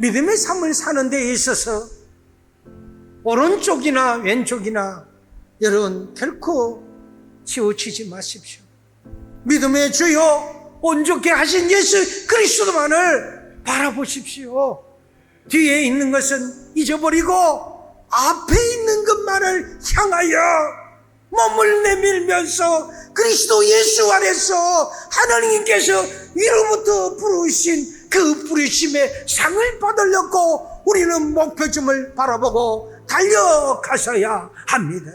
믿음의 삶을 사는 데 있어서 오른쪽이나 왼쪽이나 여러분 결코 치우치지 마십시오. 믿음의 주요 온전케 하신 예수 그리스도만을 바라보십시오. 뒤에 있는 것은 잊어버리고 앞에 있는 것만을 향하여 몸을 내밀면서 그리스도 예수 안에서 하나님께서 위로부터 부르신 그 부르심의 상을 받으려고 우리는 목표점을 바라보고 달려가셔야 합니다.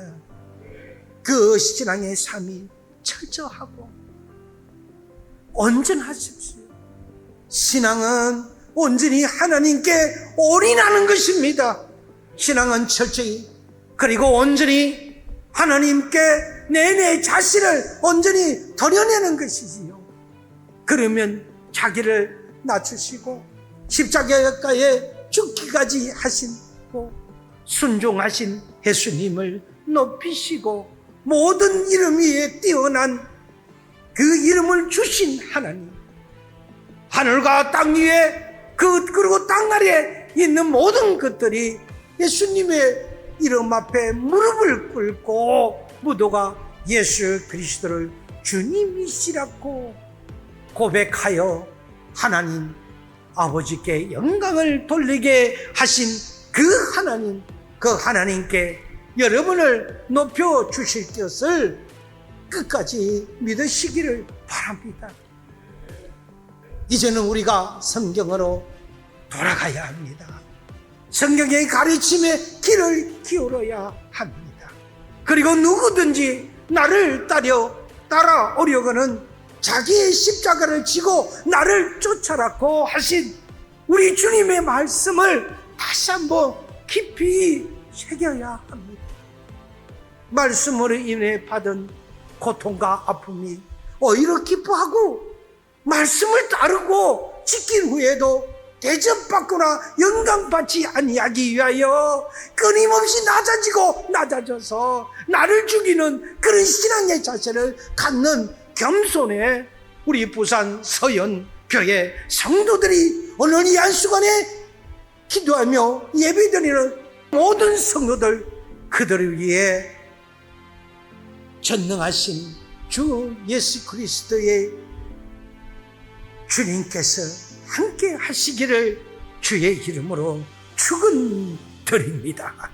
그 신앙의 삶이 철저하고 온전하십시오. 신앙은 온전히 하나님께 올인하는 것입니다. 신앙은 철저히 그리고 온전히 하나님께 내내 자신을 온전히 드려내는 것이지요. 그러면 자기를 낮추시고 십자가에 죽기까지 하시고 순종하신 예수님을 높이시고 모든 이름 위에 뛰어난 그 이름을 주신 하나님 하늘과 땅 위에 그 그리고 땅 아래에 있는 모든 것들이 예수님의 이름 앞에 무릎을 꿇고 무도가 예수 그리스도를 주님이시라고 고백하여 하나님 아버지께 영광을 돌리게 하신 그 하나님 그 하나님께 여러분을 높여 주실 것을 끝까지 믿으시기를 바랍니다. 이제는 우리가 성경으로 돌아가야 합니다. 성경의 가르침에 길을 기울여야 합니다. 그리고 누구든지 나를 따려 따라오려거는 자기의 십자가를 지고 나를 쫓아라고 하신 우리 주님의 말씀을 다시 한번 깊이 새겨야 합니다. 말씀으로 인해 받은 고통과 아픔이 오히려 기뻐하고 말씀을 따르고 지킨 후에도 대접받거나 영광받지 아니하기 위하여 끊임없이 낮아지고 낮아져서 나를 죽이는 그런 신앙의 자세를 갖는 겸손의 우리 부산 서연 교회 성도들이 오늘 이 한수간에 기도하며 예배드리는 모든 성도들 그들을 위해 전능하신 주 예수 그리스도의 주님께서 함께 하시기를 주의 이름으로 축원드립니다.